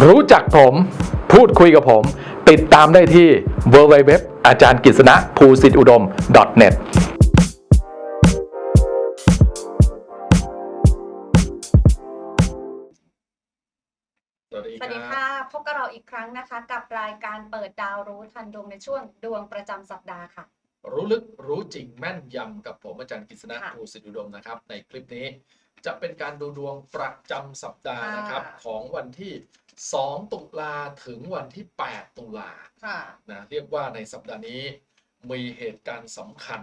รู้จักผมพูดคุยกับผม ติดตามได้ที่ www อาจารย์กฤษณะภูสิทธิอุดม .net สวัสดีสวัสดีครัค่ะบพบกับเราอีกครั้งนะคะ กับรายการเปิดดาวรู้ทันดวงในช่วงดวงประจำสัปดาห์ค่ะ รู้ลึกรู้จริงแม่นยำกับผมอาจารย์กฤษณะค่ะภูสิทธิอุดมนะครับ ในคลิปนี้จะเป็นการดูดวงประจำสัปดาห์นะครับค่ะของวันที่ 2 ตุลาถึงวันที่ 8 ตุลาค่ะนะเรียกว่าในสัปดาห์นี้มีเหตุการณ์สำคัญ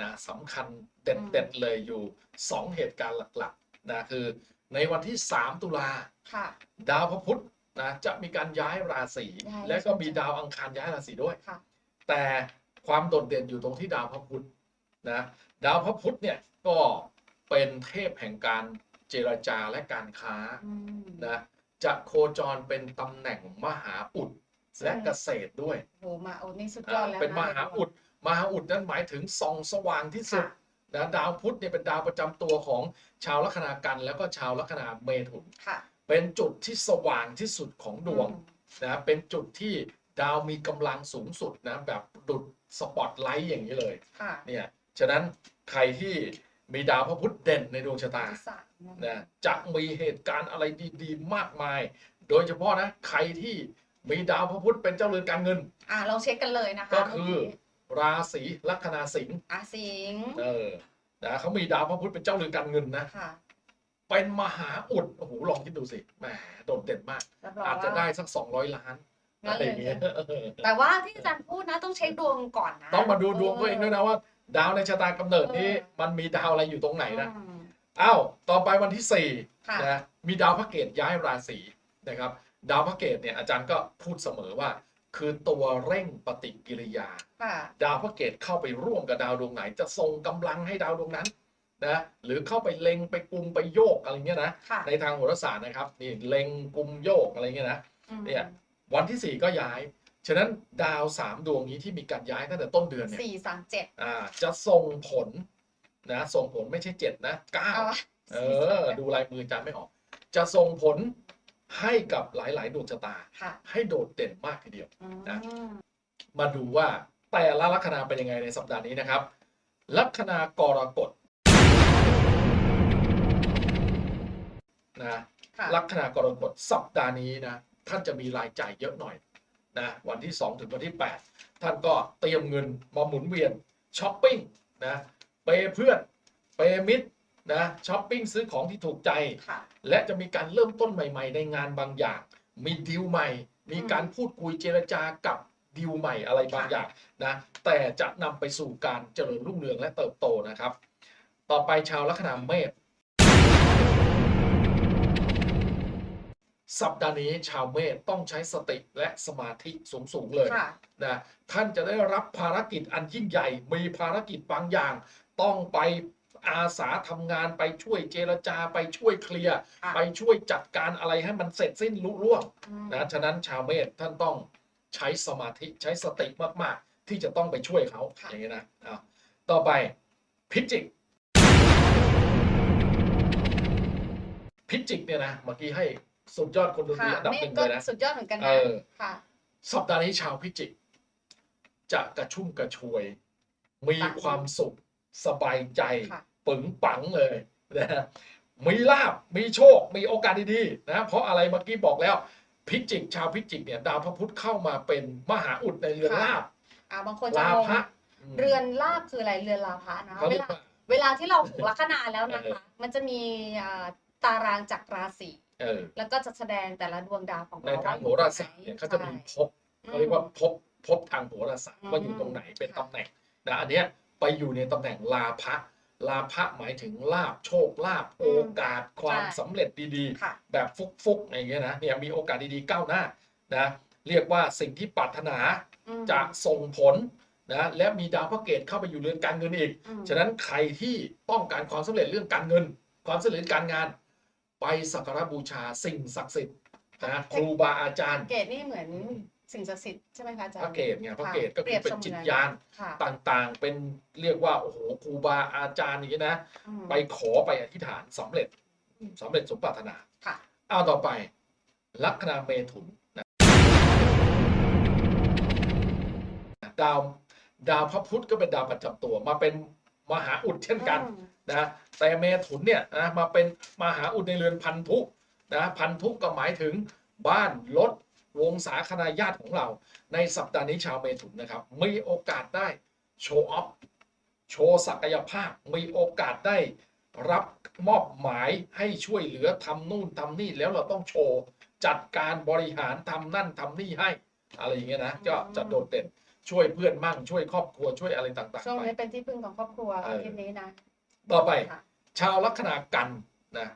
นะสำคัญเด็ดๆเลยอยู่ 2 เหตุการณ์หลักๆนะคือในวันที่ 3 ตุลาค่ะดาวพระพุธนะจะมีการย้ายราศีย้ายและก็ราศีมีดาวอังคารย้ายราศีด้วยค่ะแต่ความโดดเด่นอยู่ตรงที่ดาวพระพุธนะดาวพระพุธเนี่ยก็เป็นเทพแห่งการเจรจาและการค้าอืมนะ จะโคจรเป็นตำแหน่งมหาอุดและเกษตรด้วยโหมาโอ้นี่สุดยอดแล้วะเป็นมหาอุดมหาอุดนั้นหมายถึงส่องสว่างที่สุดค่ะนะดาวพุธเนี่ยเป็นดาวประจำตัวของชาวลัคนากัน แล้วก็ชาวลัคนาเมถุนค่ะเป็นจุดที่สว่างที่สุดของดวงอืมนะเป็นจุดที่ดาวมีกำลังสูงสุดนะแบบดุดสปอตไลท์อย่างนี้เลยค่ะเนี่ยฉะนั้นใครที่ มีดาวพระพุธเด่นในดวงชะตาที่สามนะนะจะมีเหตุการณ์อะไรดีๆ มากมาย โดยเฉพาะนะใครที่มีดาวพระพุธเป็นเจ้าเรือนการเงิน อ่าเราเช็คกันเลยนะคะ ก็คือเมื่กี้ราศีลัคนาสิงห์อะสิงห์เออนะเขามีดาวพระพุธเป็นเจ้าเรือนการเงินนะค่ะเป็นมหาอุดโอ้โหลองคิดดูสิแหมโดดเด่นมากรับรองอาจจะว่าได้สัก200ล้านงั้อะนไรเลอย่างเงี้ยยแต่ว่าที่อาจารย์พูดนะต้องเช็คดวงก่อนนะ ต้องมาดูดวงตัวเองด้วยนะว่า ดาวในชะตากำเนิดนี้เออมันมีดาวอะไรอยู่ตรงไหนนะอืมอ้าวต่อไปวันที่ค่ะ4นะมีดาวพระเกตย้ายราศีนะครับ ดาวพระเกตเนี่ยอาจารย์ก็พูดเสมอว่า คือตัวเร่งปฏิกิริยาค่ะดาวพระเกตเข้าไปร่วมกับดาวดวงไหน จะส่งกำลังให้ดาวดวงนั้นนะหรือเข้าไปเล็งไปกลุ่มไปโยกอะไรเงี้ยนะค่ะในทางโหราศาสตร์นะครับนี่เล็งกลุ่มโยกอะไรเงี้ยนะอืมเนี่ยวันที่4ก็ย้าย ฉะนั้นดาว3ดวงนี้ที่มีการย้ายตั้งแต่ต้นเดือนเนี่ยสี่สามเจ็ดอ่าจะส่งผลนะส่งผลไม่ใช่7นะเอา9วะเออ ดูลายมือจำไม่ออก จะส่งผลให้กับหลาย ๆ ดวงชะตาค่ะให้โดดเด่นมากทีเดียวอืมนะมาดูว่าแต่ละลัคนาเป็นยังไงในสัปดาห์นี้นะครับ ลัคนากรกฎนะค่ะลัคนากรกฎสัปดาห์นี้นะท่านจะมีรายจ่ายเยอะหน่อย นะวันที่ 2 ถึงวันที่ 8 ท่านก็เตรียมเงินมาหมุนเวียนช้อปปิ้งนะเปย์เพื่อนเปย์มิตรนะช้อปปิ้งซื้อของที่ถูกใจค่ะและจะมีการเริ่มต้นใหม่ ๆ ในงานบางอย่าง มีดีลใหม่ มีการพูดคุยเจรจากับดีลใหม่อะไรบางอย่างนะแต่จะนำไปสู่การเจริญรุ่งเรืองและเติบโตนะครับ ต่อไปชาวลัคนาเมษ สัปดาห์นี้ชาวเมษต้องใช้สติและสมาธิสูงๆเลยค่ะนะท่านจะได้รับภารกิจอันยิ่งใหญ่ มีภารกิจบางอย่าง ต้องไปอาสาทำงานไปช่วยเจรจาไปช่วยเคลียร์ค่ะไปช่วยจัดการอะไรให้มันเสร็จสิ้นลุล่วงอืมนะฉะนั้นชาวเมษท่านต้องใช้สมาธิใช้สติมากๆ ที่จะต้องไปช่วยเขาอย่างนี้นะอะต่อไปพิจิกพิจิกเนี่ยนะเมื่อกี้ให้ สุดยอดคนดนตรีค่ะอันดับเมหฆนึ่งก็เลยนะ สุดยอดเหมือนกันเอนะอ ค่ะ สัปดาห์นี้ชาวพิจิก จะกระชุ่มกระชวย มีปังความสุข สบายใจ ค่ะ ปึงปังเลยนะฮะมีลาบมีโชค มีโอกาสดีๆนะเพราะอะไรเมื่อกี้บอกแล้ว พิจิก ชาวพิจิกเนี่ยดาวพระพุธเข้ามาเป็นมหาอุดในเรือนค่ะลาบอ่าบางคนจะลางงพะมเรือนลาบคืออะไรเรือนลาภะนะเขาเวเรียกลาว่า เวลาที่เราถูกลัคนาแล้วนะเออคะ มันจะมีอ่าตารางจากราศี เออแล้วก็จะแสดงแต่ละดวงดาวของในเราทางว่โหราศาสตร์เนี่ยเขาจะมีภพใช่เขาเรียกว่าภพภพทางโหราศาสตร์อืมว่าอยู่ตรงไหนเป็นค่ะตำแหน่งนะอันเนี้ยไปอยู่ในตำแหน่งลาภะลาภะหมายถึงลาบโชคลาบโอกาสความสำเร็จดีๆค่ะแบบฟุกๆอย่างเงี้ยนะเนี่ยมีโอกาสดีๆก้าวหน้านะเรียกว่าสิ่งที่ปรารถนาอืมจะส่งผลนะและมีดาวพระเกตเข้าไปอยู่เรือนการเงินอีกอืมฉะนั้นใครที่ต้องการความสำเร็จเรื่องการเงิน ความสำเร็จการงาน ไปสักการะบูชาสิ่งศักดิ์สิทธิ์นะครูบาอาจารย์ เกตนี่เหมือนสิ่งศักดิ์สิทธิ์ใช่ไหมคะอาจารย์พระเกตไงพระค่ะเกตก็คือเป็นปรียบสมืจิตญาณค่ะต่างๆ เป็นเรียกว่าโอ้โหครูบาอาจารย์อย่างนี้นะอืมไปขอไปอธิษฐานสำเร็จสำเร็จสมปรารถนาค่ะเอาต่อไปลัคนาเมถุนนะดาวดาวพระพุธก็เป็นดาวประจำตัวมาเป็น มหาอุดเช่นกันอืมนะแต่เมถุนเนี่ยนะมาเป็นมหาอุดในเรือนพันธุนะพันธุก็หมายถึงบ้านรถวงศาคณาญาติของเรา ในสัปดาห์นี้ชาวเมถุนนะครับมีโอกาสได้โชว์ออฟโชว์ศักยภาพมีโอกาสได้รับมอบหมายให้ช่วยเหลือทำนู่นทำนี่แล้วเราต้องโชว์ จัดการบริหารทำนั่นทำนี่ให้ อะไรอย่างเงี้ยนะก็จะโดดเด่น ช่วยเพื่อนมั่งช่วยครอบครัวช่วยอะไรต่างๆช่วงไป นี้เป็นที่พึ่งของครอบครัวเอออาทิตย์นี้นะต่อไป ค่ะชาวลัคนากันนะ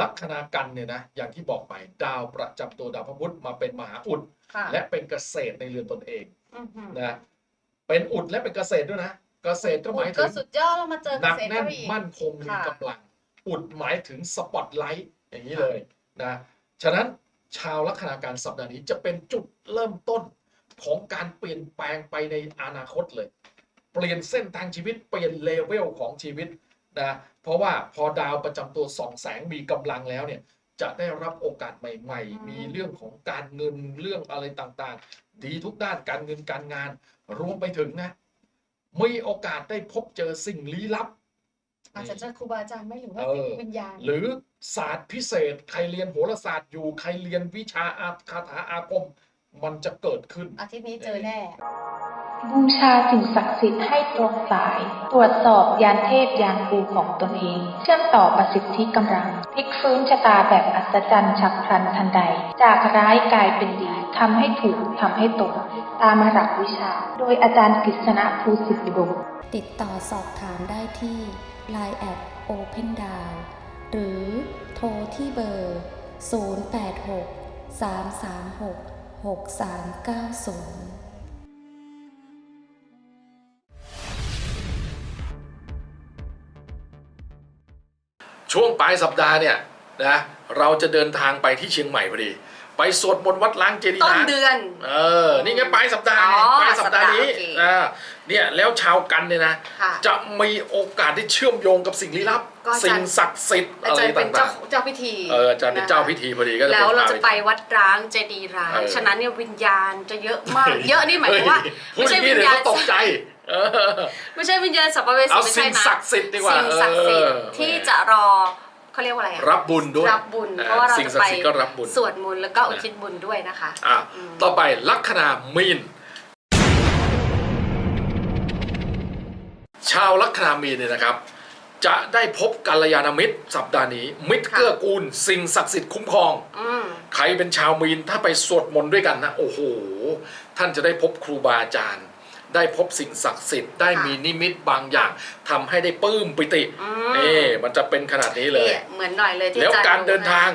ลัคนากันเนี่ยนะอย่างที่บอกไปดาวประจำตัวดาวพระพุธมาเป็นมหาอุด ค่ะและเป็นเกษตรในเรือนตนเองอื้อหือนะเป็นอุดและเป็นเกษตรด้วยนะ เกษตรก็หมายถึก็งสุดยอดแล้วมาเจอหเกนักษตรแน่นเข้าไปอีก มั่นคงมีค่ะ กำลัง อุดหมายถึงสปอตไลท์อย่างนี้เลยนะฉะนั้น ชาวลัคนาการสัปดาห์นี้จะเป็นจุดเริ่มต้นของการเปลี่ยนแปลงไปในอนาคตเลย เปลี่ยนเส้นทางชีวิตเปลี่ยนเลเวลของชีวิตนะเพราะว่าพอดาวประจำตัวส่องแสงมีกำลังแล้วเนี่ยจะได้รับโอกาสใหม่อืมๆมีเรื่องของการเงินเรื่องอะไรต่างๆ ดีทุกด้านการเงินการงานรวมไปถึงนะมีโอกาสได้พบเจอสิ่งลี้ลับอาจจะเจอครูบาอาจารย์ไหม่หรือว่าเออวิญญาณหรือ ศาสตร์พิเศษ ใครเรียนโหราศาสตร์อยู่ ใครเรียนวิชาอาคาถาอาคม มันจะเกิดขึ้น อาทิตย์นี้เจอแน่ บูชาสิ่งศักดิ์สิทธิ์ให้ตรงสาย ตรวจสอบยานเทพยานครูของตนเอง เชื่อมต่อประสิทธิกำลังพลิกฟื้นชะตาแบบอัศจรรย์ฉับพลันทันใด จากร้ายกลายเป็นดีทำให้ถูกทำให้ตรงตามหลักวิชา โดยอาจารย์กฤษณะภูสิทธิอุดมติดต่อสอบถามได้ที่ Line แอด Open d o w n หรือโทรที่เบอร์ 086 336 6390ช่วงปลายสัปดาห์เนี่ยนะเราจะเดินทางไปที่เชียงใหม่พอดี ไปสวดมนต์วัดล้างเจดีย์ต้นล้างเดือน เออ นี่ไงปลายสัปดาห์ไงอ๋อปลายสัปดาห์นี้สัปดาห์โอเคอ่าเนี่ยแล้วชาวกันเนี่ยนะ ค่ะ จะมีโอกาสได้เชื่อมโยงกับสิ่งลี้ลับก็อาจารย์สิ่งศักดิ์สิทธิ์อาอะไรจารย์เป็นเจ้าต่างเจ้าพิธีๆ เอออาจารย์เป็นเจ้าพิธีพอดีก็จะแล้วเราพจะไปวัดร้างเจดีย์ร้างเออฉะนั้นเนี่ยวิญญาณจะเยอะมาก เยอะนี่หมายถึงว่าเฮ้ยพูดไม่อใช่ย่างนี้วิญเดี๋ยวญาณเขาตกใจ เออ ไม่ใช่วิญญาณสัมภเวสีเอาไม่สิ่ใช่งนะศักดิ์สิทธิ์ดีกว่าสิ่งศักดิ์สิทธิ์เออ ที่จะรอ เขาเรียกว่าอะไรอะรับบุญด้วยรับบุญอ่เพราะว่าเราสิ่งจะศักไปดิ์สิทธิ์ก็รับบุญ สวดมนต์แล้วก็อุทิศบุญด้วยนะคะอะอืมต่อไปลัคนามีน ชาวลัคนามีนเนี่ยนะครับ จะได้พบกัลยาณมิตร สัปดาห์นี้ มิตรเกื้อกูล สิ่งศักดิ์สิทธิ์คุ้มครอง อืมใครเป็นชาวมีนถ้าไปสวดมนต์ด้วยกันนะ โอ้โห ท่านจะได้พบครูบาอาจารย์ ได้พบสิ่งศักดิ์สิทธิ์ได้มีนิมิตบางอย่างทำให้ได้ปลื้มปิติอืมนี่มันจะเป็นขนาดนี้เลยนี่เหมือนหน่อยเลยที่แล้วอจย์การเดินนะทาง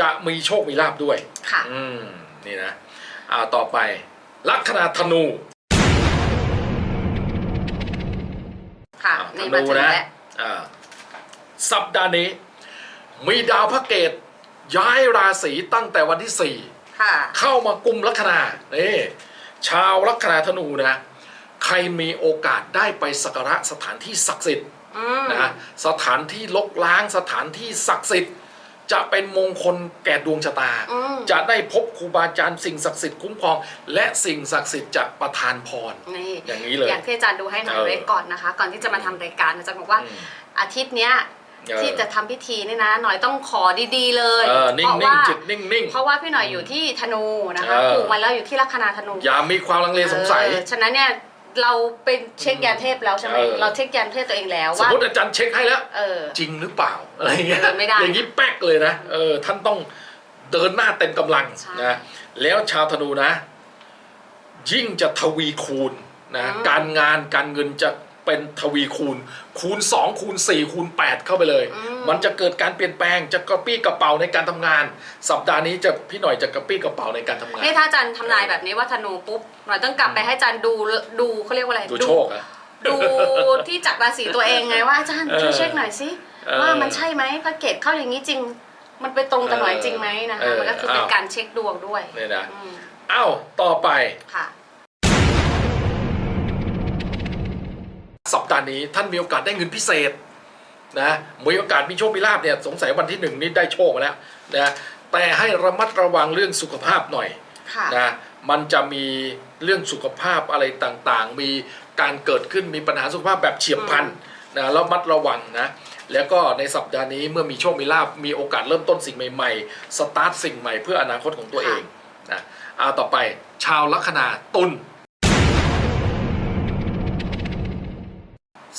จะมีโชคมีลาบด้วย ค่ะ อืม นี่นะ อ่า ต่อไป ลัคนาธนู ค่ะอ่าธนี่มานูถึงนะแล้วอ่า สัปดาห์นี้ มีดาวพระเกตย้ายราศีตั้งแต่วันที่สี่ค่ะเข้ามากุมลัคนานี่ชาวลัคนาธนูนะ ใครมีโอกาสได้ไปสักการะสถานที่ศักดิ์สิทธิ์อืมนะสถานที่ลกล้างสถานที่ศักดิ์สิทธิ์ จะเป็นมงคลแก่ดวงชะตา อืมจะได้พบครูบาอาจารย์สิ่งศักดิ์สิทธิ์คุ้มครอง และสิ่งศักดิ์สิทธิ์จะประทานพร นี่ อย่างนี้เลย อย่างที่อาจารย์ดูให้หน่อยเออ ไว้ก่อนนะคะ ก่อนที่จะมาทำรายการอาจารย์บอกว่า อืม อาทิตย์เนี้ยเออ ที่จะทำพิธีนี่นะ หน่อยต้องขอดีๆเลยเออนิ่เพงราะนิ่งว่าจิตนิ่งนิ่ง เพราะว่าพี่หน่อยอยู่ที่ธนูนะคะเออผูกมาแล้วอยู่ที่ลัคนาธนูอย่ามีความลังเลสงสัย เออฉะนั้นเนี่ย เราเป็นเช็คยานเทพแล้วใช่ไหมเออ เราเช็คยานเทพตัวเองแล้วสมว่า มติอาจารย์เช็คให้แล้ว เออ จริงหรือเปล่าอะไรเงี้ยเออไม่ได้อย่างนี้แป๊กเลยนะเออท่านต้องเดินหน้าเต็มกำลังใช่นะแล้วชาวธนูนะ ยิ่งจะทวีคูณนะอืม การงานการเงินจะ เป็นทวีคูณ คูณ 2 คูณ 4 คูณ 8 เข้าไปเลยอืมมันจะเกิดการเปลี่ยนแปลงจะกระปี้กระเป๋าในการทำงาน สัปดาห์นี้จะพี่หน่อยจะกระปี้กระเป๋าในการทำงานนี่ถ้าอาจารย์ทำนายแบบนี้ว่าธนูปุ๊บหน่อยต้องกลับไปให้อาจารย์ดูดูเขาเรียกว่าอะไรดูโชคอะดูที่จากราศีตัวเองไงว่าอาจารย์เออช่วยเช็คหน่อยสิเออว่ามันใช่ไหมพระเกตเข้าอย่างนี้จริง มันไปตรงกันหน่อยจริงไหมนะเอคะอมันก็คือเป็นอ้าวการเช็คดวงด้วยเนี่ยนะอืมอ้าวต่อไปค่ะ สัปดาห์นี้ท่านมีโอกาสได้เงินพิเศษนะมีโอกาสมีโชคมีลาบเนี่ยสงสัยวันที่หนึ่งนี้ได้โชคมาแล้วนะแต่ให้ระมัดระวังเรื่องสุขภาพหน่อยค่ะนะมันจะมีเรื่องสุขภาพอะไรต่างๆ มีการเกิดขึ้นมีปัญหาสุขภาพแบบเฉียบพลันนะแล้วมัดระวังนะแล้วก็ในสัปดาห์นี้เมื่อมีโชคมีลาบมีโอกาสเริ่มต้นสิ่งใหม่ๆสตาร์ทสิ่งใหม่เพื่ออนาคตของตัวเองนะเอาต่อไปชาวลัคนาตุล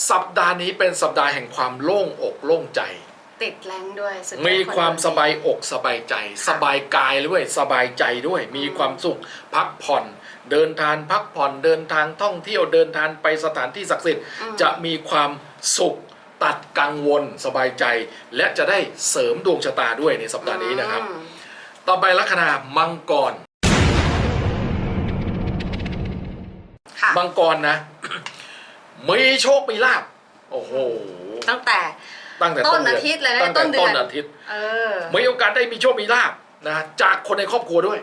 สัปดาห์นี้เป็นสัปดาห์แห่งความโล่งอกโล่งใจ ติดแรงด้วยสุดยอดมีความสบายอกสบายใจค่ะสบายกายด้วยสบายใจด้วย มีความสุขพักผ่อน เดินทางพักผ่อนเดินทางท่องเที่ยวเดินทางไปสถานที่ศักดิ์สิทธิ์อืมจะมีความสุขตัดกังวลสบายใจ และจะได้เสริมดวงชะตาด้วยในสัปดาห์นี้นะครับอืมต่อไปลัคนามังกรค่ะมังกรนะ มีโชคมีลาบโอ้โหตั้งแต่ตั้งแต่ต้นดือาทิตย์เลยนะตั้งแต่ต้นเดือนต้นอาทิตย์เออมีโอกาสได้มีโชคมีลาบนะจากคนในครอบครัวด้วย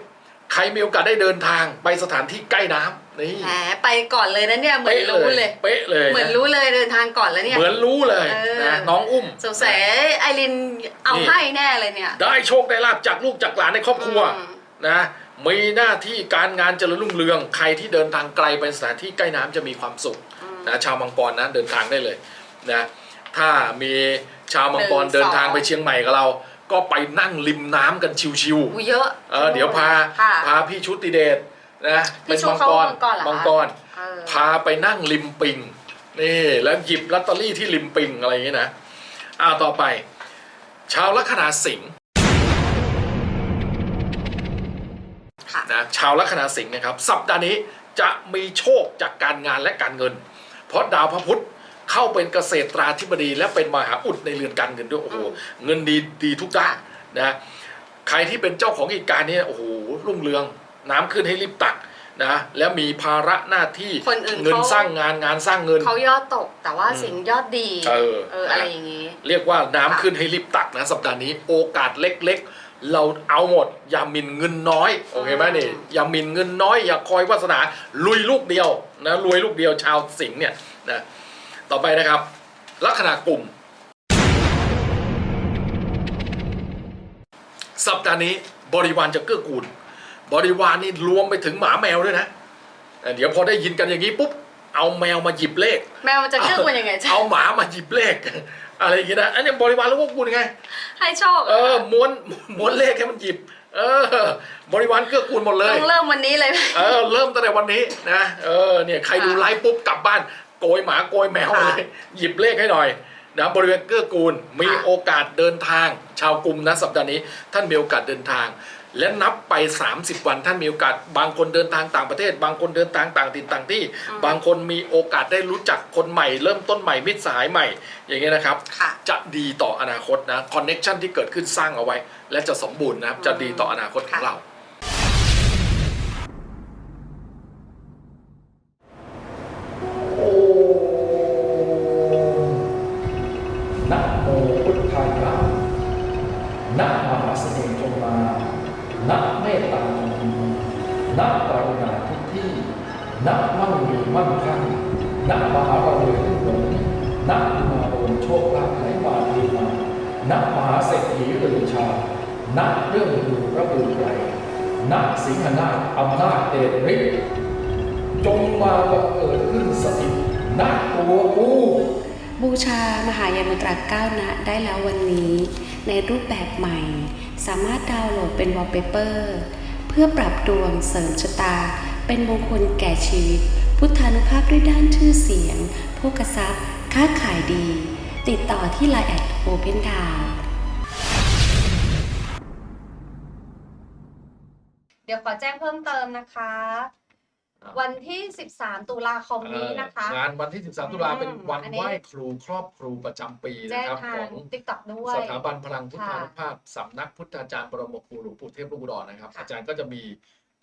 ใครมีโอกาสได้เดินทางไปสถานที่ใกล้น้ำนี่แหมไปก่อนเลยนะเนี่ยเหมือนเป๊ะเลรู้ยเลยเป๊ะเลยเหมือนนะรู้เลยเดินทางก่อนแล้วเนี่ยเหมือนรู้เลยเออนะน้องอุ้มสงสัยไอรินเอานี่ให้แน่เลยเนี่ย ได้โชคได้ลาบจากลูกจากหลานในครอบครัวอืมนะมีหน้าที่การงานเจริญรุ่งเรือง ใครที่เดินทางไกลไปสถานที่ใกล้น้ำจะมีความสุขอืม นะชาวมังกรนะเดินทางได้เลยนะถ้ามีชาวมังกรหนึ่งเดินทางสอง ไปเชียงใหม่กับเรา ก็ไปนั่งริมน้ำกันชิวอู้เยอะ ๆเออเดี๋ยวพาค่ะพาพี่ชุติเดชนะพี่ชุเขามังกรเหรอคะมังกรเออพาไปนั่งริมปิงนี่แล้วหยิบลอตเตอรี่ที่ริมปิงอะไรอย่างนี้นะอ้าวต่อไป ชาวลัคนาสิงห์ค่ะนะชาวลัคนาสิงห์นะครับ สัปดาห์นี้จะมีโชคจากการงานและการเงิน เพราะดาวพระพุธเข้าเป็นเกษตราธิบดี และเป็นมหาอุดในเรือนการเงินด้วยโอ้โหอืมเงินดีดีทุกด้านนะใครที่เป็นเจ้าของกิจการนี้โอ้โหรุ่งเรืองน้ำขึ้นให้รีบตักนะแล้วมีภาระหน้าที่คนอื่นเงินเขาสร้างงานงานสร้างเงินเขายอดตกแต่ว่าอืมสิงห์ยอดดีเออเอออะไรอย่างงี้ เรียกว่าน้ำขึ้นให้รีบตักนะสัปดาห์นี้โอกาสเล็กๆ เราเอาหมด อย่าหมินเงินน้อยโอเคไหมนี่อย่าหมินเงินน้อย อย่าคอยวาสนาลุยลูกเดียวนะรวยลูกเดียวชาวสิงห์เนี่ยนะต่อไปนะครับ ลัคนากลุ่ม สัปดาห์นี้บริวารจะเกื้อกูล บริวารนี่รวมไปถึงหมาแมวด้วยนะเอ่อเดี๋ยวพอได้ยินกันอย่างนี้ปุ๊บเอาแมวมาหยิบเลข แมวมันจะเกื้อกูลยังไงจ๊ะเอาหมามาหยิบเลข อะไรอย่างเงี้ยนะอันนี้บริวารรู้ว่ากูลไง ให้โชคเออม้วนม้วนเลขให้มันหยิบ เออ บริวารเกื้อกูลหมดเลย ต้องเริ่มวันนี้เลย เออ เริ่มตั้งแต่วันนี้นะ เออ เนี่ยใครดูค่ะไลฟ์ปุ๊บกลับบ้าน โกยหมาโกยแมวค่ะเลย หยิบเลขให้หน่อยนะบริเวณเกื้อกูลมีค่ะโอกาสเดินทาง ชาวกลุ่มนะสัปดาห์นี้ ท่านมีโอกาสเดินทาง และนับไป 30 วันท่านมีโอกาส บางคนเดินทางต่างประเทศ บางคนเดินทางต่างถิ่นต่างที่ บางคนมีโอกาสได้รู้จักคนใหม่ เริ่มต้นใหม่มิตรสหายใหม่ อย่างเงี้ยนะครับ ค่ะจะดีต่ออนาคตนะคอนเน็ชันที่เกิดขึ้นสร้างเอาไว้ และจะสมบูรณ์นะครับจะดีต่ออนาคตของค่ะ เรา ก้าวนะได้แล้ววันนี้ ในรูปแบบใหม่ สามารถดาวน์โหลดเป็นวอลเปเปอร์เพื่อปรับดวงเสริมชะตา เป็นมงคลแก่ชีวิต พุทธานุภาพด้วยด้านชื่อเสียงโภกทรัพย์ ค้าขายดี ติดต่อที่ Line แอดโอเพนดาวเดี๋ยวขอแจ้งเพิ่มเติมนะคะ วันที่ 13 ตุลาคมนี้นะคะเอ่องานวันที่ 13 ตุลาเป็นวันอันนี้ไหว้ครูครอบครูประจำปีแจ้นะงครับทาของงติ๊กต็อกด้วยสถาบันพลังพุทธานุค่ะภาพสำนักพุทธาจารย์ปรมครูหลวงปู่เทพลูกอุดรนะครับค่ะอาจารย์ก็จะมี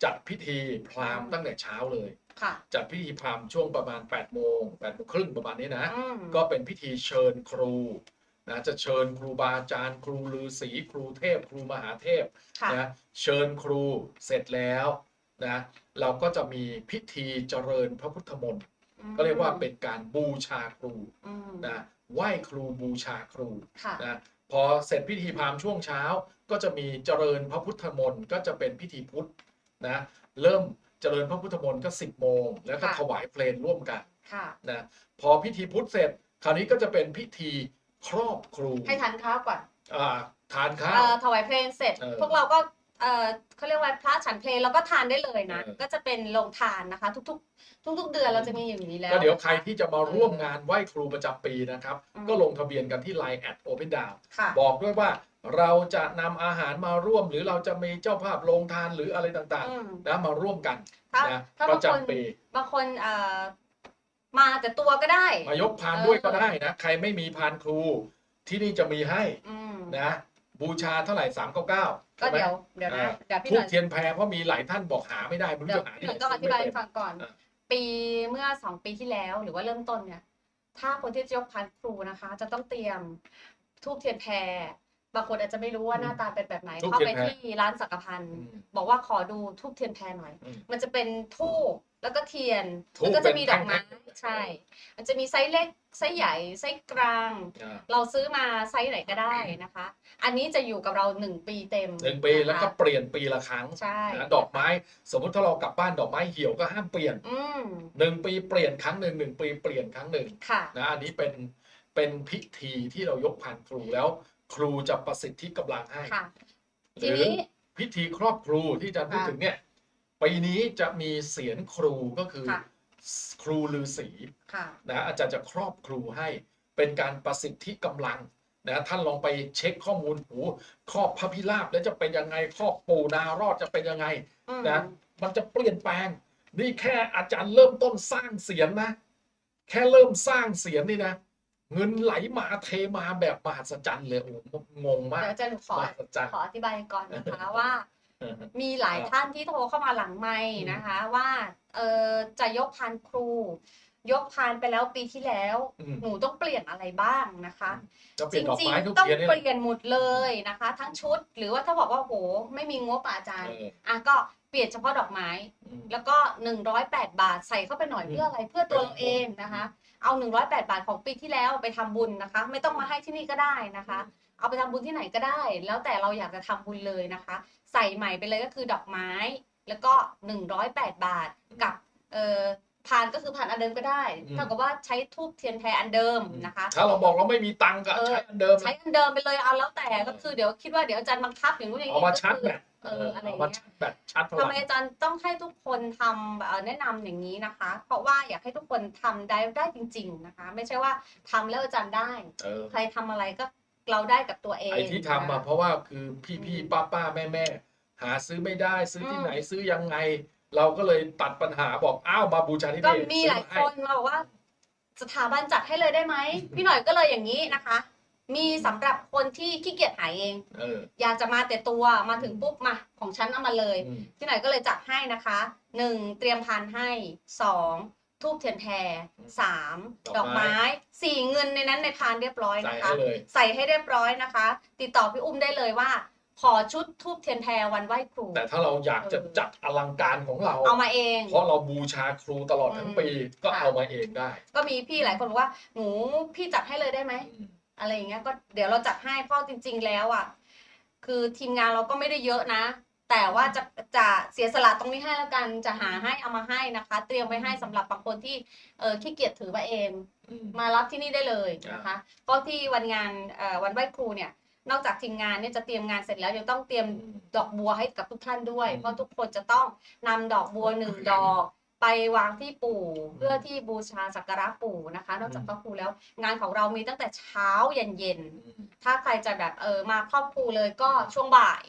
จัดพิธีพราหมณ์อืมตั้งแต่เช้าเลยค่ะจัดพิธีพราหมณ์ช่วงประมาณ8โมง8โมงครึ่งประมาณนี้นะอืมก็เป็นพิธีเชิญครูนะจะเชิญครูบาอาจารย์ ครูฤาษีครูเทพ ครูมหาเทพค่ะนะเชิญครูเสร็จแล้ว นะเราก็จะมีพิธีเจริญพระพุทธมนต์อืมก็เรียกว่าเป็นการบูชาครูอืมนะไหว้ครูบูชาครูค่ะนะพอเสร็จพิธีพราหมณ์ช่วงเช้าก็จะมีเจริญพระพุทธมนต์ก็จะเป็นพิธีพุทธนะเริ่มเจริญพระพุทธมนต์ก็10โมงแล้วก็ค่ะถวายเพลงร่วมกันค่ะนะพอพิธีพุทธเสร็จ คราวนี้ก็จะเป็นพิธีครอบครูให้ทานข้าวก่อนอ่าทานข้าเอ่วอถวายเพลงเสร็จเออพวกเราก็ เอ่อเขาเรียกว่าพระฉันเพลงแล้วก็ทานได้เลยนะ เออ ก็จะเป็นโรงทานนะคะ ทุกๆ ทุก ๆ เดือนเราจะมีอย่างนี้แล้ว ก็เดี๋ยวนะะใครที่จะมาร่วมงานไหว้ครูประจำปีนะครับ อืม ก็ลงทะเบียนกันที่ Line แอด Open Down ค่ะ บอกด้วยว่าเราจะนำอาหารมาร่วม หรือเราจะมีเจ้าภาพโรงทานหรืออะไรต่างอืม ๆนะมาร่วมกันถ้านะถ้าปบางระคนจำปี บางคนเอ่อมาแต่ตัวก็ได้ มายกพานด้วยเออก็ได้นะ ใครไม่มีพานครูที่นี่จะมีให้อืม นะ บูชาเท่าไหร่3 9 9ก็เดี๋ยวเดี๋ยวนะเดี๋ยวพี่หทุน่กอยเทียนแพรเพราะมีหลายท่านบอกหาไม่ได้ไม่รู้เดี๋ยวจะหาพี่ที่หน่อยต้องอธิบายให้ฟังก่อนเออปีเมื่อสองปีที่แล้วหรือว่าเริ่มต้นเนี่ย ถ้าคนที่จะยกพานครูนะคะ จะต้องเตรียมทูบเทียนแพรบางคนอาจจะไม่รู้ว่าหน้าตาเป็นแบบไหนธูปเข้าเทีไปยนแพรที่ร้านสักพันธ์อืมบอกว่าขอดูทูบเทียนแพรหน่อย อืม มันจะเป็นทูบ แล้วก็เทียนธูปแล้วก็จะมีดอกไม้เป็นแท่งๆ ใช่ มันจะมีไซส์เล็กไซส์ใหญ่ไซส์กลาง อ่าเราซื้อมาไซส์ไหนก็ได้นะคะ อันนี้จะอยู่กับเราหนึ่งปีเต็มหนึ่งปีแล้วก็นะคะเปลี่ยนปีละครั้งใช่นะดอกไม้ สมมติถ้าเรากลับบ้านดอกไม้เหี่ยวก็ห้ามเปลี่ยนอืมหนึ่งปีเปลี่ยนครั้งหนึ่งหนึ่งปีเปลี่ยนครั้งหนึ่งค่ะ นะอันนี้เป็นเป็นพิธีที่เรายกผ่านครูแล้ว ครูจะประสิทธิกำลังให้ค่ะ หทีรือนี้พิธีครอบครูที่อาจารย์พูดค่ะถึงเนี่ย ปีนี้จะมีเสียนครูก็คือค่ะ ครูฤาษีค่ะ นะอาจารย์จะครอบครูให้เป็นการประสิทธิกำลังนะท่านลองไปเช็คข้อมูลหูครอบพระพิราบแล้วจะเป็นยังไงครอบปู่นารอดจะเป็นยังไง อืม นะ มันจะเปลี่ยนแปลง นี่แค่อาจารย์เริ่มต้นสร้างเสียงนะ แค่เริ่มสร้างเสียงนี่นะ เงินไหลมาเทมาแบบมหัศจรรย์เลยโอ้โหงงมากเดี๋ยวอาจารย์หนูขอมหัศจรรย์ ขออธิบายก่อนนะคะว่า มีหลายท่านที่โทรเข้ามาหลังไม้นะคะ ว่าเออจะยกพานครู ยกพานไปแล้วปีที่แล้วอืมหนูต้องเปลี่ยนอะไรบ้างนะคะจะเปจลี่ยนดอกริงไม้ทุกๆต้องเทียนนี่เปแหละลี่ยนหมดเลยนะคะ ทั้งชุดหรือว่าถ้าบอกว่าโหไม่มีงบอะอาจารย์เอออะก็เปลี่ยนเฉพาะดอกไม้อืมแล้วก็108บาทใส่เข้าไปหน่อยอืมเพื่ออะไรเพื่อตัวเราเองนะคะ เอา108บาทของปีที่แล้วไปทำบุญนะคะ ไม่ต้องมาให้ที่นี่ก็ได้นะคะ เอาไปทำบุญที่ไหนก็ได้ แล้วแต่เราอยากจะทำบุญเลยนะคะ ใส่ใหม่ไปเลยก็คือดอกไม้ แล้วก็108บาทกับเอ่อพานก็คือพานอันเดิมก็ได้อืมเท่ากับว่าใช้ทูบเทียนแพรอันเดิมนะคะ ถ้าเราบอกเราไม่มีตังค์ก็เออใช้อันเดิม ใช้อันเดิมไปเลยเอาแล้วแต่ก็คือเดี๋ยวคิดว่าเดี๋ยวอาจารย์บังคับอย่างนู้นอย่างเอานี้มาก็ชาร์จคือแบตเอออะไรอย่างเอามาเงี้ยชาร์จแบตชาร์จพทำลัไมงอาจารย์ต้องให้ทุกคนทำเอ่อแนะนำอย่างนี้นะคะ เพราะว่าอยากให้ทุกคนทำได้ได้จริง ๆนะคะ ไม่ใช่ว่าทำแล้วอาจารย์ได้เออใครทำอะไรก็ เราได้กับตัวเองไอ้ที่ทำมานะคะเพราะว่าคือพี่อืพี่มป้าป้าแม่แม่หาซื้อไม่ได้ซื้อที่อืมไหนซื้อยังไง เราก็เลยตัดปัญหาบอกอ้าวมาบูชาที่ก็นี่มีหลายซื้อคนมาบอกว่า สถาบันจัดให้เลยได้ไหมพี่หน่อยก็เลยอย่างนี้นะคะ มีสำหรับคนที่ขี้เกียจหาเองเอออยากจะมาแต่ตัวมาถึงปุ๊บมาของฉันเอามาเลยอืมพี่หน่อยก็เลยจัดให้นะคะหนึ่งเตรียมพานให้สอง ทูบเทียนแพรสามดดออกกไม้ ไม้สี่เงินในนั้นในพานเรียบร้อยใส่นะให้คะเลย ใส่ให้เรียบร้อยนะคะ ติดต่อพี่อุ้มได้เลยว่า ขอชุดทูบเทียนแพรวันไหว้ครู แต่ถ้าเราอยากจะจัดอลังการของเรา เอามาเอง เพราะเราบูชาครูตลอดทั้งอืมปีก็ค่ะ เอามาเองได้ก็มีพี่หลายคนบอกว่าหนูพี่จัดให้เลยได้ไหมอืมอะไรอย่างเงี้ยก็เดี๋ยวเราจัดให้เพราะจริง ๆ แล้วอะ คือทีมงานเราก็ไม่ได้เยอะนะ แต่ว่าจะจะเสียสละตรงนี้ให้แล้วกันจะหาให้เอามาให้นะคะ เตรียมไว้ให้สำหรับบางคนที่เออขี้เกียจถือมาเองอืมมารับที่นี่ได้เลยนะคะเพราะที่วันงานเอ่อวันไหว้ครูเนี่ยนอกจากทีมงานเนี่ยจะเตรียมงานเสร็จแล้วยังต้องเตรียมดอกบัวให้กับทุกท่านด้วยอืมเพราะทุกคนจะต้องนำดอกบัวหนึ่งดอกไปวางที่ปู่เพื่อที่บูชาสักการะปู่นะคะ นอกจากพระครูแล้ว งานของเรามีตั้งแต่เช้าเย็นเย็นๆอืมถ้าใครจะแบบเออมาครอบครูเลยก็ช่วงบ่าย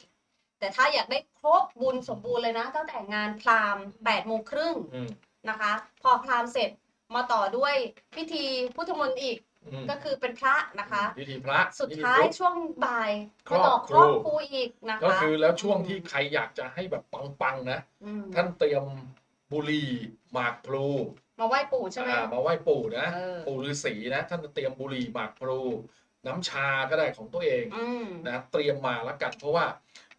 แต่ถ้าอยากได้ครบบุญสมบูรณ์เลยนะตั้งแต่งานพราหมณ์แปดโมงครึ่งอืมนะคะ พอพราหมณ์เสร็จมาต่อด้วยพิธีพุทธมนต์อีกอืมก็คือเป็นพระนะคะ พิธีพระสุดพิธีท้ายพุทธ ช่วงบ่ายครมาอบต่อคครู รอบครูอีกนะคะก็คือแล้วช่วงที่ใครอยากจะให้แบบปังๆนะอืมท่านเตรียมบุหรี่หมากพลูมาไหว้ปู่ใช่ไหม อ่ามาไหว้ปู่นะ เออ ปู่ฤาษีนะ ท่านเตรียมบุหรี่หมากพลูน้ำชาก็ได้ของตัวเอง อืม นะเตรียมมาแล้วกันเพราะว่า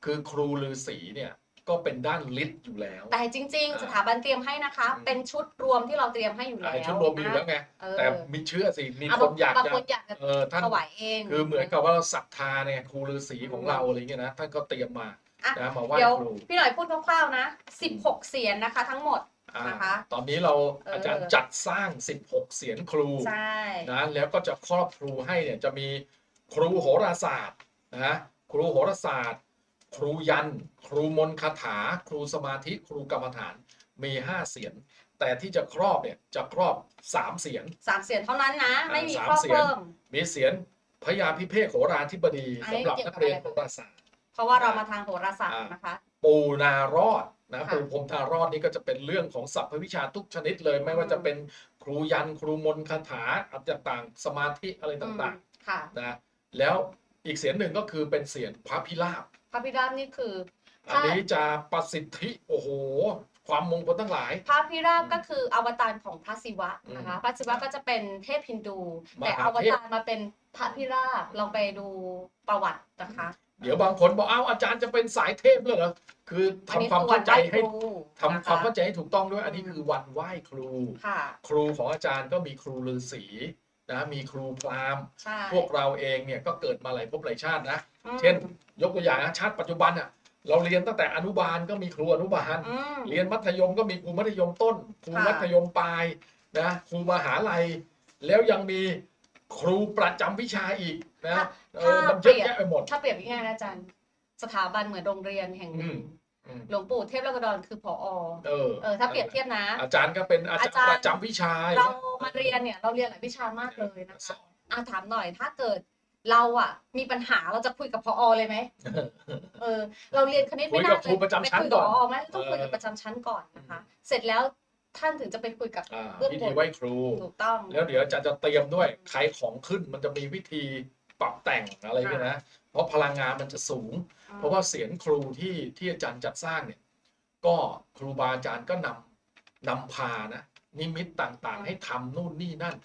คือครูฤาษีเนี่ยก็เป็นด้านลิ์อยู่แล้ว แต่จริง ๆ สถาบันเตรียมให้นะคะอืมเป็นชุดรวมที่เราเตรียมให้อยู่แล้วไอ้ชุดรวมมีอยู่แล้วไงเออแต่มีเชื่อสิมีอะคนอยากบางจะคนอยากจะเออท่านถวายเองคือเหมือนกับว่าเราศรัทธาเนี่ยครูฤาษีของเราอะไรเงี้ยนะท่านก็เตรียมมาอะนะมาไหว้เดี๋ยวครูพี่หน่อยพูดคร่าวๆนะ 16 เสียนนะคะ ทั้งหมดอ่านะคะตอนนี้เราเออออาจารย์จัดสร้าง 16 เสียงครูใช่นะแล้วก็จะครอบครูให้เนี่ยจะมีครูโหราศาสตร์นะครูโหราศาสตร์ ครูยัน ครูมนต์คาถา ครูสมาธิ ครูกรรมฐาน มี5เสียง แต่ที่จะครอบเนี่ยจะครอบ3เสียง สามเสียนเท่านั้นนะ ไม่มีสามข้อเสียงเพิ่มมีเสียงพญาพิเภกโหราธิบดีอันนี้สำหรับเกี่ยวกันับกเรียนอะไรโหราศาสตร์ เพราะว่าเรามาทางโหราศาสตร์อ่านนะคะ ปูนารอดนะค่ะปูพรหมทารอดนี่ก็จะเป็นเรื่องของศัพท์วิชาทุกชนิดเลย ไม่ว่าจะเป็นครูยันครูมนต์คาถาอะไรต่างๆ สมาธิอะไรต่างค่ะๆนะแล้วอีกเสียงหนึ่งก็คือเป็นเสียงพระพิราบ พระพิราบนี่คืออันนี้จะประสิทธิโอ้โห ความมงคลทั้งหลาย พระพิราบก็คืออวตารของพระศิวะนะคะอืมพระศิวะก็จะเป็นเทพฮินดูมหาแต่อวเทพตารมาเป็นพระพิราบลองไปดูประวัตินะคะ เดี๋ยวบางคนบอกอ้าวอาจารย์จะเป็นสายเทพเลยเหรอคือทำอันนี้ความคือวัเข้านใจไหว้ให้ครูทำนะะความเข้าใจให้ถูกต้องด้วย อันนี้คือวันไหว้ครูค่ะครูของอาจารย์ก็มีครูฤาษี นะมีครูพราหมณ์ใช่พวกเราเองเนี่ยก็เกิดมาหลายภพหลายชาตินะ อืมเช่น ยกตัวอย่างนะชาติปัจจุบันอะเราเรียนตั้งแต่อนุบาลก็มีครูอนุบาล อืม เรียนมัธยมก็มีครูมัธยมต้น ครูค่ะ มัธยมปลายนะครูมหาลัย แล้วยังมีครูประจำวิชาอีกนะเออมันเยอะแยะไปหมด ถ้าเปรียบง่ายๆนะอาจารย์ สถาบันเหมือนโรงเรียนแห่งหนึ่งอืมอืม หลวงปู่เทพราชกดรคือผอเออเออถ้าเปรียบเทียบนะ อาจารย์ก็เป็นอาจารอาจารย์ย์ประจำวิชาเรามาเรียนเนี่ยเราเรียนหลายวิชามากเลยนะสคะอนอะถามหน่อยถ้าเกิดเราอะ มีปัญหาเราจะคุยกับพอเลยไหมเออ เราเรียนคณิตคุไม่ยน่ากับครูประจำชั้นไปคุยก่กับอนพอไหมต้องคุยกับเออประจำชั้นก่อนนะคะ เสร็จแล้วท่านถึงจะไปคุยกับอ่าเบื้องพิบธีนไหว้ครูถูกต้อง แล้วเดี๋ยวอาจารย์จะเตรียมด้วยใครของขึ้นมันจะมีวิธีปรับแต่งอะไรเนี่ยนะ เพราะพลังงานมันจะสูง เพราะว่าเสียงครูที่ที่อาจารย์จัดสร้างเนี่ย ก็ครูบาอาจารย์ก็นำนำพานะนิมิตต่างๆ ให้ทำนู่นนี่นั่น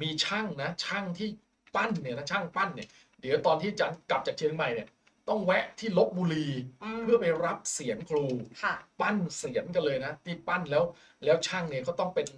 มีช่างนะช่างที่ปั้นเนี่ยนะช่างปั้นเนี่ยเดี๋ยวตอนที่อาจารย์กลับจากเชียงใหม่เนี่ยต้องแวะที่ลบบุรีอืมเพื่อไปรับเสียงครูค่ะปั้นเสียงกันเลยนะที่ปั้นแล้วแล้วช่างเนี่ยเขาต้องเป็น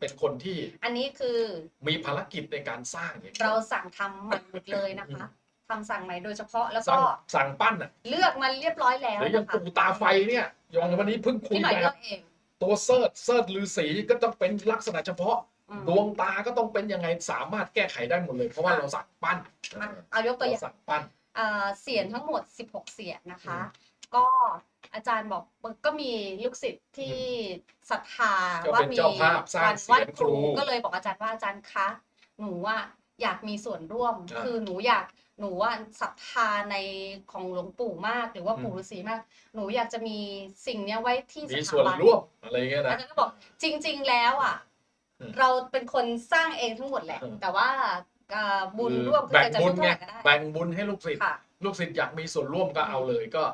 เป็นคนที่ อันนี้คือมีภารกิจในการสร้างอย่างเราสั่งทำใหม่หมดเลยนะคะ ทำสั่งใหม่โดยเฉพาะแล้วสั่ก็งสั่งปั้นอะเลือกมาเรียบร้อยแล้วหรืออยังนะคะปูตาไฟเนี่ยอย่างวันนี้เพิ่งคุยพี่หน่อยแบเลืบอกเองตัวเซิร์ชเซิร์ชลือสีก็ต้องเป็นลักษณะเฉพาะอืมดวงตาก็ต้องเป็นยังไงสามารถแก้ไขได้หมดเลยเพราะว่าค่ะเราสั่งปั้นอะเอายกตัวอเราย่างสั่งปั้นเอ่อเสียงทั้งหมด 16 เสียงนะคะอืมก็อาจารย์บอกก็มีลูกศิษย์ที่ศรัทธาก็ว่าเป็นมีเจ้าภาพสร้างวันเสีไหว้ยงคครูรูก็เลยบอกอาจารย์ว่าอาจารย์คะหนูว่าอยากมีส่วนร่วมอ่าคือหนูอยาก หนูว่าศรัทธาในของหลวงปู่มาก หรือว่าอืมปู่ฤาษีมาก หนูอยากจะมีสิ่งเนี้ยไว้ที่มีสส่ถาวนบันร่วมอะไรอย่างเงี้ยอานะจารย์ก็บอกจริง ๆ แล้วอะ อืมเราเป็นคนสร้างเองทั้งหมดแหละ อืม แต่ว่าเอ่อบุญคือร่วมคือแบ่งจะบุร่วญมเท่าไงไหร่ก็ได้แบ่งบุญให้ลูกศิษย์ค่ะ ลูกศิษย์อยากมีส่วนร่วมก็เอาเลยก็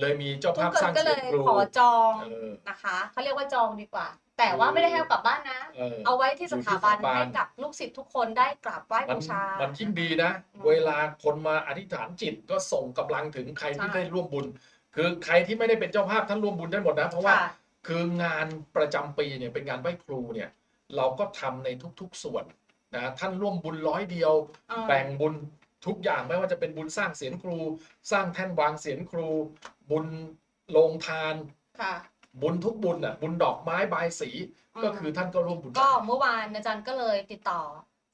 เลยมีเจ้าทุกภาพคนสร้างก็เลเสียงยครูขอจองเออนะคะเขาเรียกว่าจองดีกว่า แต่ว่าไม่ได้ให้เอากลับบ้านนะ เออ เอาไว้ที่สถาบันอยู่ที่สถาบัน ให้กับลูกศิษย์ทุกคนได้กราบไหว้มันบูชามันยิ่งดีนะอืมเวลาคนมาอธิษฐานจิตก็ส่งกำลังถึงใครที่ใช่ได้ร่วมบุญ คือใครที่ไม่ได้เป็นเจ้าภาพท่านร่วมบุญได้หมดนะ เพราะว่า ค่ะ คืองานประจำปีเนี่ยเป็นงานไหว้ครูเนี่ยเราก็ทำในทุกๆส่วนนะท่านร่วมบุญร้อยเดียวอืมแบ่งบุญทุกอย่างไม่ว่าจะเป็นบุญสร้างเสียงครู สร้างแท่นวางเสียงครู บุญโรงทาน ค่ะ บุญทุกบุญอะบุญดอกไม้บายสีมก็คือท่านก็ร่วมบุญก็เมื่อวานอาจารย์ก็เลยติดต่อ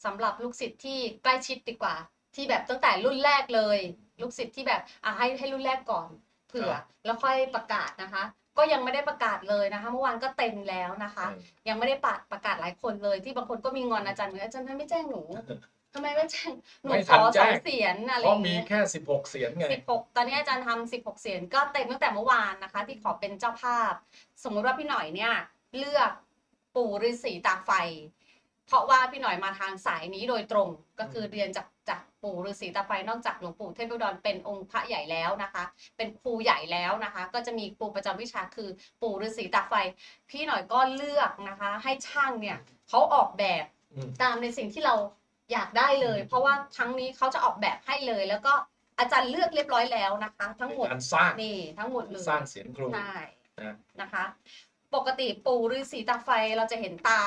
สำหรับลูกศิษย์ที่ใกล้ชิดดีกว่า ที่แบบตั้งแต่รุ่นแรกเลย ลูกศิษย์ที่แบบอะให้ให้รุ่นแรกก่อนเผื่อแล้วค่อยประกาศนะคะ ก็ยังไม่ได้ประกาศเลยนะคะ เมื่อวานก็เต็มแล้วนะคะ ยังไม่ได้ประประกาศหลายคนเลย ที่บางคนก็มีงอนอาจารย์เหมือนอาจารย์ทำไมไม่แจ้งหนู ทำไมไม่แจ้งหนูไม่ขทันอแจ้สอง งเสียนอะไรเพอราะย่างมีเงี้ยแค่ 16 เสียงไง สิบหกตอนนี้อาจารย์ทำสิบหกเสียงก็เต็มตั้งแต่เมื่อวานนะคะ ที่ขอเป็นเจ้าภาพ สมมุติว่าพี่หน่อยเนี่ย เลือกปู่ฤาษีตาไฟ เพราะว่าพี่หน่อยมาทางสายนี้โดยตรงก็คือเรียนจากจากปู่ฤาษีตาไฟนอกจากหลวงปู่เทพอุดรเป็นองค์พระใหญ่แล้วนะคะ เป็นครูใหญ่แล้วนะคะ ก็จะมีครูประจำวิชาคือปู่ฤาษีตาไฟ พี่หน่อยก็เลือกนะคะ ให้ช่างเนี่ยเขาออกแบบ อืม ตามในสิ่งที่เรา อยากได้เลยอืมเพราะว่าครั้งนี้เขาจะออกแบบให้เลย แล้วก็อาจารย์เลือกเรียบร้อยแล้วนะคะ ทั้งหมดการสร้างนี่ทั้งหมดเลยสร้างเสียงครูใช่นะนะคะ ปกติปู่ฤาษีตาไฟเราจะเห็นตา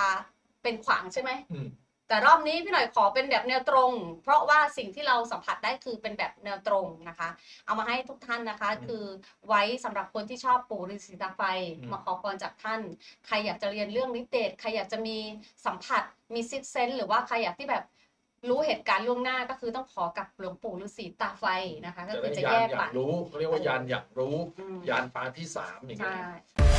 เป็นขวางใช่ไหมอืมแต่รอบนี้พี่หน่อยขอเป็นแบบแนวตรง เพราะว่าสิ่งที่เราสัมผัสได้คือเป็นแบบแนวตรงนะคะ เอามาให้ทุกท่านนะคะอืมคือไว้สำหรับคนที่ชอบปู่ฤาษีตาไฟอืมมาขอพรจากท่าน ใครอยากจะเรียนเรื่องนิเตศใครอยากจะมีสัมผัสมีซิกเซนหรือว่าใครอยากที่แบบ รู้เหตุการณ์ล่วงหน้าก็คือต้องขอกับหลวงปู่ฤาษีตาไฟนะคะ ก็จะคือได้จะยาแยนกอยาไปกรู้เขาเรียกว่ายานอยากรู้ อืม ยานตาที่สามอย่างเงี้ใช่